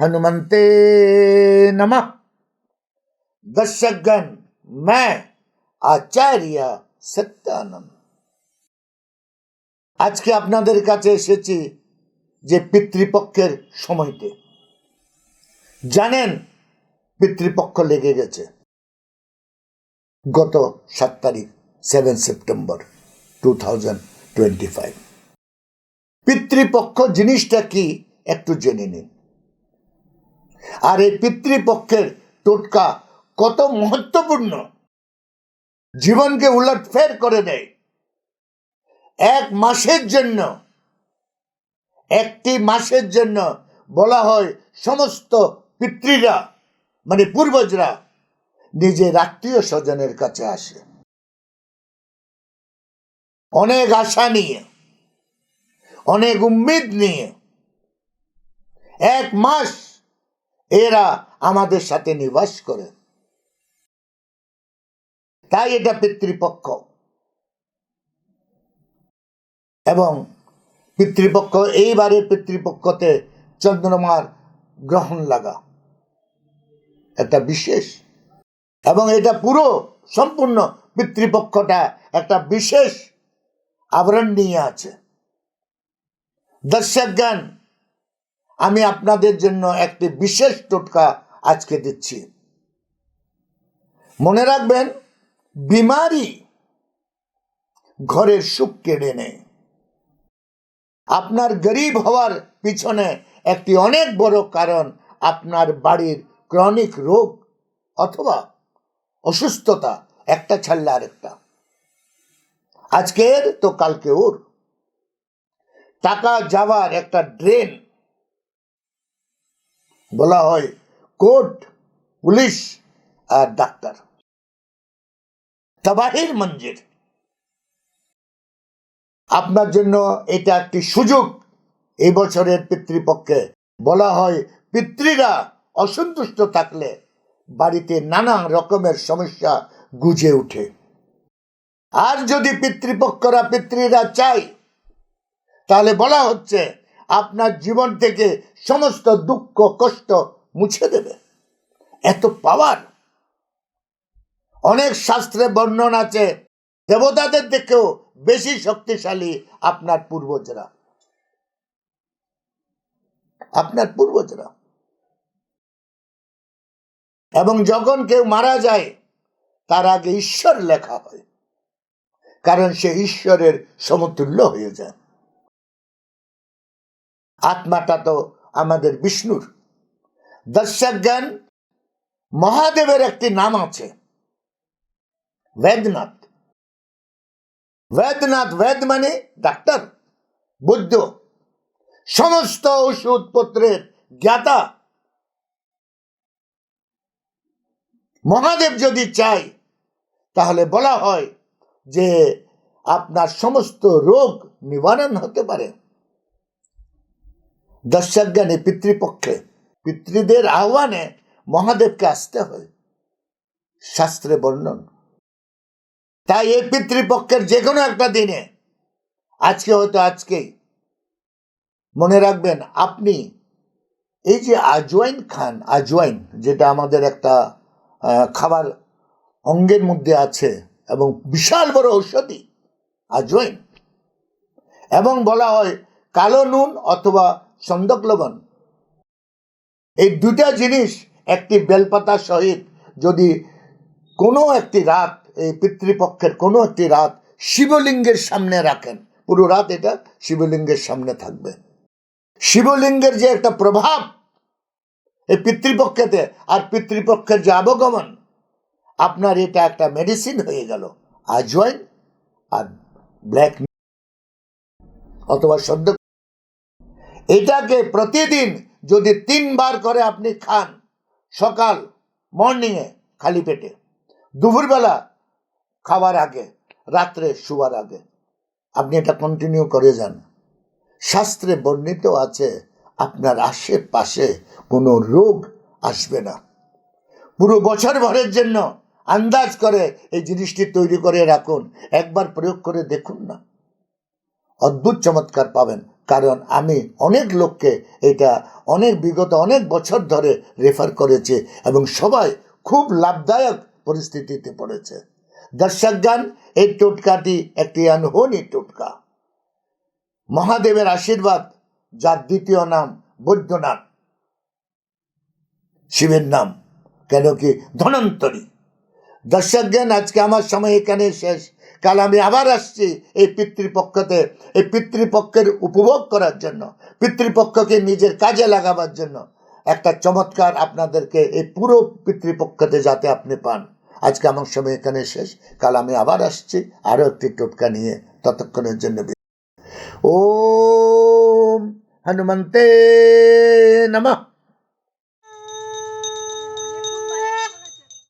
हनुमंते नमः दर्शकगण मैं আচার্য সত্যানন্দ আজকে আপনাদের কাছে এসেছি যে পিতৃপক্ষের সময়তে জানেন পিতৃপক্ষ লেগে গেছে গত সাত তারিখ seven September two thousand twenty five Pitrupaksha জিনিসটা কি একটু জেনে নিন আর এই পিতৃপক্ষের টোটকা কত মহত্বপূর্ণ। জীবনকে উলটফের করে দেয়। এক মাসের জন্য, একটি মাসের জন্য বলা হয় সমস্ত পিতৃরা মানে পূর্বজরা, নিজের আত্মীয় স্বজনের কাছে আসে। অনেক আশা নিয়ে, অনেক উম্মিদ নিয়ে, এক মাস এরা আমাদের সাথে নিবাস করে। তাই এটা পিতৃপক্ষ। এবং পিতৃপক্ষ, এইবারে পিতৃপক্ষতে চন্দ্রমার গ্রহণ লাগা। একটা বিশেষ। এবং এটা পুরো সম্পূর্ণ পিতৃপক্ষটা একটা বিশেষ আবরণ নিয়ে আছে। দর্শকগণ আমি আপনাদের জন্য একটি বিশেষ টোটকা আজকে দিচ্ছি। মনে রাখবেন, বিমারি ঘরের সুখ কেড়ে নেয়। আপনার গরিব হওয়ার পিছনে একটি অনেক বড় কারণ আপনার বাড়ির ক্রনিক রোগ অথবা অসুস্থতা, একটা ছাড়লে আরেকটা। আজকের তো কালকে ওর। টাকা যাওয়ার একটা ড্রেন বলা হয় কোর্ট, পুলিশ আর ডাক্তার। তাবাহির মঞ্জির। আপনার জন্য এটা একটি সুযোগ এই বছরের পিতৃপক্ষে। বলা হয় পিতৃরা অসন্তুষ্ট থাকলে বাড়িতে নানা রকমের সমস্যা গুজে ওঠে। আর যদি পিতৃপক্ষরা পিতৃরা চায়, তাহলে বলা হচ্ছে আপনার জীবন থেকে সমস্ত দুঃখ, কষ্ট মুছে দেবে। এত পাওয়ার অনেক শাস্ত্রে বর্ণন আছে, দেবতাদের থেকেও বেশি শক্তিশালী আপনার পূর্বজরা। আপনার পূর্বজরা। এবং যখন কেউ মারা যায়, তার আগে ঈশ্বর লেখা হয়। কারণ সে ঈশ্বরের সমতুল্য হয়ে যায়। আত্মাটা তো আমাদের বিষ্ণুর। দর্শক জ্ঞান মহাদেবের একটি নাম আছে বেদনাথ বেদনাথ বেদ মানে ডাক্তার, বুদ্ধ। সমস্ত ওষুধপত্রের জ্ঞাতা। মহাদেব যদি চাই তাহলে বলা হয় যে আপনার সমস্ত রোগ নিবারণ হতে পারে। দর্শকজ্ঞানী পিতৃপক্ষে, পিতৃদের আহ্বানে মহাদেবকে আসতে হয়। শাস্ত্রে বর্ণন। তাই এই পিতৃপক্ষের যে কোনো একটা দিনে, আজকে হয়তো আজকেই, মনে রাখবেন, আপনি এই যে আজওয়াইন খান, আজওয়াইন যেটা আমাদের একটা খাবার অঙ্গের মধ্যে আছে এবং বিশাল বড় ঔষধি, আজওয়াইন। এবং বলা হয় কালো নুন অথবা সন্দক লবণ। এই দুটা জিনিস একটি বেলপাতা সহিত যদি কোনো একটি রাত, এই পিতৃপক্ষের কোনো একটি রাত শিবলিঙ্গের সামনে রাখেন, পুরো রাত এটা শিবলিঙ্গের সামনে থাকবে। শিবলিঙ্গের যে একটা প্রভাব, এই পিতৃপক্ষেতে আর পিতৃপক্ষের যে আবগমন আপনার এটা একটা মেডিসিন হয়ে গেল, আজওয়াইন আর ব্ল্যাক অথবা সদ্য এটাকে প্রতিদিন যদি তিনবার করে আপনি খান, সকাল মর্নিংয়ে খালি পেটে, দুপুরবেলা খাবার আগে, রাত্রে শুবার আগে, আপনি এটা কন্টিনিউ করে যান। শাস্ত্রে বর্ণিত আছে, আপনার আশেপাশে কোনো রোগ আসবে না। পুরো বছর ভরের জন্য আন্দাজ করে এই জিনিসটি তৈরি করে রাখুন। একবার প্রয়োগ করে দেখুন না। অদ্ভুত চমৎকার পাবেন। কারণ আমি অনেক লোককে এটা অনেক বিগত অনেক বছর ধরে রেফার করেছি এবং সবাই খুব লাভদায়ক পরিস্থিতিতে পড়েছে। দর্শকগান এই টোটকাটি একটি আনহনি টোটকা। মহাদেবের আশীর্বাদ, যার দ্বিতীয় নাম বৈদ্যনাথ। শিবের নাম, কেন কি ধনন্তরী দর্শকগণ আজকে আমার সময় এখানে শেষ। কাল আমি আবার আসছি এই পিতৃপক্ষতে, এই পিতৃপক্ষের উপভোগ করার জন্য, পিতৃপক্ষকে নিজের কাজে লাগাবার জন্য। একটা চমৎকার আপনাদেরকে এই পুরো পিতৃপক্ষতে যাতে আপনি পান। আজকে আমার সময় এখানে শেষ। কাল আমি আবার আসছি, আরও একটি টোটকা নিয়ে ততক্ষণের জন্য। ওম হনুমন্তে নমঃ।